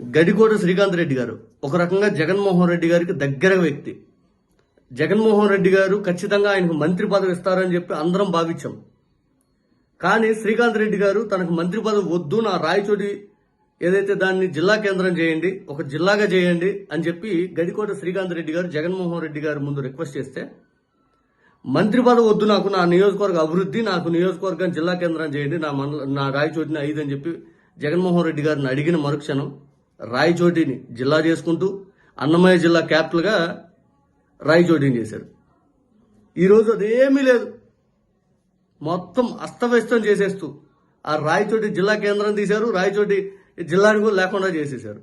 గడికోట శ్రీకాంత్ రెడ్డి గారు ఒక రకంగా జగన్మోహన్ రెడ్డి గారికి దగ్గర వ్యక్తి. జగన్మోహన్ రెడ్డి గారు ఖచ్చితంగా ఆయనకు మంత్రి పదవి ఇస్తారని చెప్పి అందరం భావించాం. కానీ శ్రీకాంత్ రెడ్డి గారు తనకు మంత్రి పదవి వద్దు నా రాయచోటి ఏదైతే దాన్ని జిల్లా కేంద్రం చేయండి ఒక జిల్లాగా చేయండి అని చెప్పి గడికోట శ్రీకాంత్ రెడ్డి గారు జగన్మోహన్ రెడ్డి గారు ముందు రిక్వెస్ట్ చేస్తే మంత్రి పదవి వద్దు నాకు నా నియోజకవర్గ అభివృద్ధి నాకు నియోజకవర్గం జిల్లా కేంద్రం చేయండి నా మండల నా రాయచోటిని ఐదు అని చెప్పి జగన్మోహన్ రెడ్డి గారిని అడిగిన మరుక్షణం రాయచోటిని జిల్లా చేసుకుంటూ అన్నమయ్య జిల్లా క్యాపిటల్గా రాయచోటిని చేశారు. ఈరోజు అదేమీ లేదు. మొత్తం అస్తవ్యస్తం చేసేస్తూ ఆ రాయచోటి జిల్లా కేంద్రం తీశారు రాయచోటి జిల్లాని కూడా లేకుండా చేసేశారు.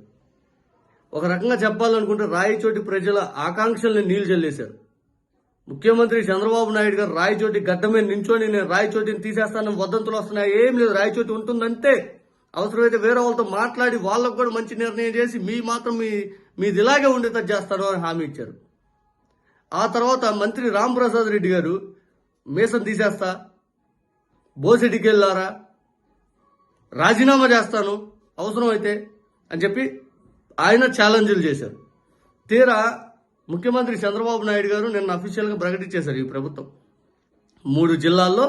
ఒక రకంగా చెప్పాలనుకుంటే రాయచోటి ప్రజల ఆకాంక్షల్ని నీళ్ళు చెల్లేశారు. ముఖ్యమంత్రి చంద్రబాబు నాయుడు గారు రాయచోటి గడ్డ మీద నించోని నేను రాయచోటిని తీసేస్తానని వదంతులు వస్తున్నాయి ఏం లేదు రాయచోటి ఉంటుందంటే అవసరమైతే వేరే వాళ్ళతో మాట్లాడి వాళ్ళకు కూడా మంచి నిర్ణయం చేసి మీ మాత్రం మీ మీది ఇలాగే ఉండేటట్టు చేస్తాడు అని హామీ ఇచ్చారు. ఆ తర్వాత మంత్రి రాంప్రసాద్ రెడ్డి గారు మీసం తీసేస్తా బోసిడికి వెళ్ళారా రాజీనామా చేస్తాను అవసరమైతే అని చెప్పి ఆయన ఛాలెంజ్లు చేశారు. తీరా ముఖ్యమంత్రి చంద్రబాబు నాయుడు గారు నిన్న అఫీషియల్గా ప్రకటించేశారు ఈ ప్రభుత్వం. మూడు జిల్లాల్లో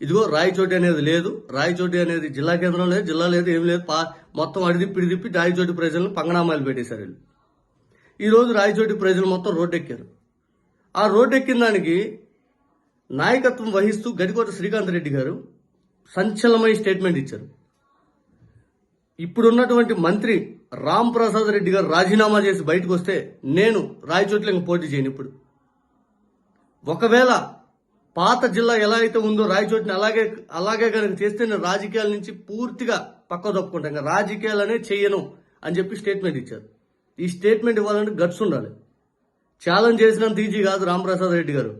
ఇదిగో రాయచోటి అనేది లేదు రాయచోటి అనేది జిల్లా కేంద్రం లేదు జిల్లా లేదు ఏం లేదు పా మొత్తం అడిదిప్పి ఇడిదిప్పి రాయచోటి ప్రజలను పంగనామాలు పెట్టేశారు వీళ్ళు. ఈరోజు రాయచోటి ప్రజలు మొత్తం రోడ్డెక్కారు. ఆ రోడ్డెక్కిన దానికి నాయకత్వం వహిస్తూ గడికోట శ్రీకాంత్ రెడ్డి గారు సంచలనమైన స్టేట్మెంట్ ఇచ్చారు. ఇప్పుడున్నటువంటి మంత్రి రామ్ ప్రసాద్ రెడ్డి గారు రాజీనామా చేసి బయటకు వస్తే నేను రాయచోట్ల పోటీ చేయను ఇప్పుడు. ఒకవేళ పాత జిల్లా ఎలా అయితే ఉందో రాయచోటిని అలాగే అలాగే కనుక చేస్తే నేను రాజకీయాల నుంచి పూర్తిగా పక్క తప్పుకుంటాను ఇంకా రాజకీయాలనే చెయ్యను అని చెప్పి స్టేట్మెంట్ ఇచ్చారు. ఈ స్టేట్మెంట్ ఇవ్వాలంటే గట్స్ ఉండాలి. ఛాలెంజ్ చేసినంత ఈజీ కాదు రామప్రసాద్ రెడ్డి గారు.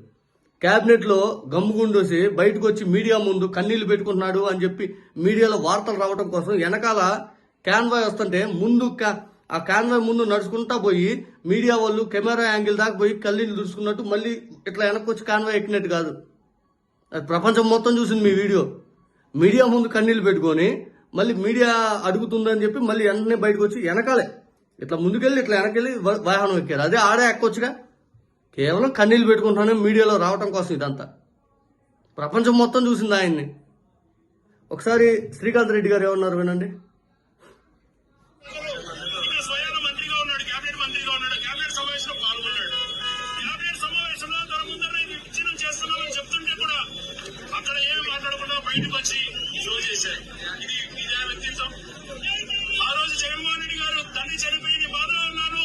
క్యాబినెట్లో గమ్ముగుండోసి బయటకు వచ్చి మీడియా ముందు కన్నీళ్ళు పెట్టుకుంటున్నాడు అని చెప్పి మీడియాలో వార్తలు రావడం కోసం వెనకాల క్యాన్వాయ్ వస్తుంటే ముందు కా- ఆ క్యాన్వాయ్ ముందు నడుచుకుంటా పోయి మీడియా వాళ్ళు కెమెరా యాంగిల్ దాకా పోయి కళ్ళీలు దుడుచుకున్నట్టు మళ్ళీ ఇట్లా వెనక్కి వచ్చి క్యాన్వాయ్ ఎక్కినట్టు కాదు. ప్రపంచం మొత్తం చూసింది మీ వీడియో. మీడియా ముందు కన్నీళ్ళు పెట్టుకొని మళ్ళీ మీడియా అడుగుతుందని చెప్పి మళ్ళీ వెంటనే బయటకు వచ్చి వెనకాలే. ఇట్లా ముందుకెళ్ళి ఇట్లా వెనకెళ్ళి వాహనం ఎక్కారు. అదే ఆడే ఎక్కొచ్చుగా. కేవలం కన్నీళ్ళు పెట్టుకుంటానే మీడియాలో రావటం కోసం ఇదంతా. ప్రపంచం మొత్తం చూసింది ఆయన్ని. ఒకసారి శ్రీకాంత్ రెడ్డి గారు ఏమన్నారు వినండి. వచ్చి షో చేశారు. ఇది ఇదే వ్యక్తిత్వం. ఆ రోజు జగన్మోహన్ రెడ్డి గారు తల్లి చనిపోయి బాధ బాధలో ఉన్నాను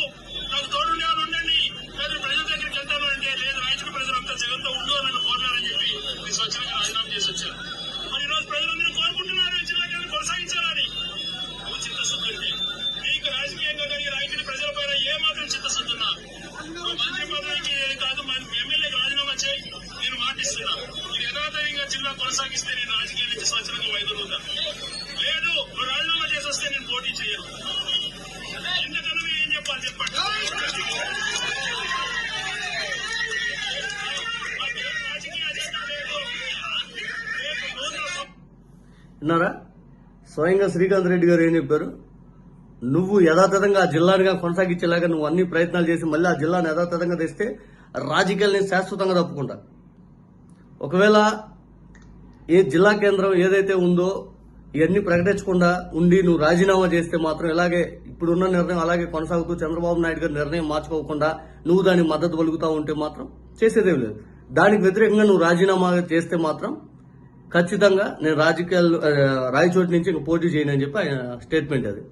నాకు తోడుండే వాళ్ళు ఉండండి లేదా ప్రజల దగ్గరికి వెళ్తాను అంటే లేదు రాయచూరు ప్రజలంతా జగన్తో ఉండు అని నన్ను కోరారని చెప్పి మీ స్వచ్ఛంగా రాజీనామా చేసి వచ్చారు మరి ఈ రోజు ప్రజలందరూ కోరుకుంటున్నారు ఈ జిల్లా కేంద్రం కొనసాగించాలని నువ్వు చిత్తశుద్ధి ఉంటే నీకు రాజకీయంగా కానీ రాయకుడి ప్రజలపైన ఏ మాత్రం చిత్తశుద్ధి ఉన్నా నువ్వు మంత్రి పదవికి కాదు మన ఎమ్మెల్యేకి రాజీనామా చేయి నేను మాటిస్తున్నా ఇది యథాతథంగా జిల్లా కొనసాగిస్తే నేను రాజకీయాల నుంచి స్వచ్ఛంగా వైదొలుగుతా లేదు నువ్వు రాజీనామా చేసి వస్తే నేను పోటీ చేయను ఎందుకన్నా ఏం చెప్పాలి చెప్పండి మాకేం రాజకీయ అజెండా లేదు రేపు నూతన విన్నారా? స్వయంగా శ్రీకాంత్ రెడ్డి గారు ఏం చెప్పారు? నువ్వు యథాతథంగా ఆ జిల్లానిగా కొనసాగించేలాగా నువ్వు అన్ని ప్రయత్నాలు చేసి మళ్ళీ ఆ జిల్లాను యథాతథంగా తెస్తే రాజకీయాల్ని శాశ్వతంగా తప్పుకుంటా. ఒకవేళ ఏ జిల్లా కేంద్రం ఏదైతే ఉందో ఇవన్నీ ప్రకటించకుండా ఉండి నువ్వు రాజీనామా చేస్తే మాత్రం ఇలాగే ఇప్పుడున్న నిర్ణయం అలాగే కొనసాగుతూ చంద్రబాబు నాయుడు గారి నిర్ణయం మార్చుకోకుండా నువ్వు దానికి మద్దతు పలుకుతా ఉంటే మాత్రం చేసేదేం లేదు. దానికి వ్యతిరేకంగా నువ్వు రాజీనామా చేస్తే మాత్రం ఖచ్చితంగా నేను రాజకీయాల్లో ఆ, రాయచోటి నుంచి ఇంకా పోటీ చేయను అని చెప్పి ఆయన స్టేట్మెంట్ అది.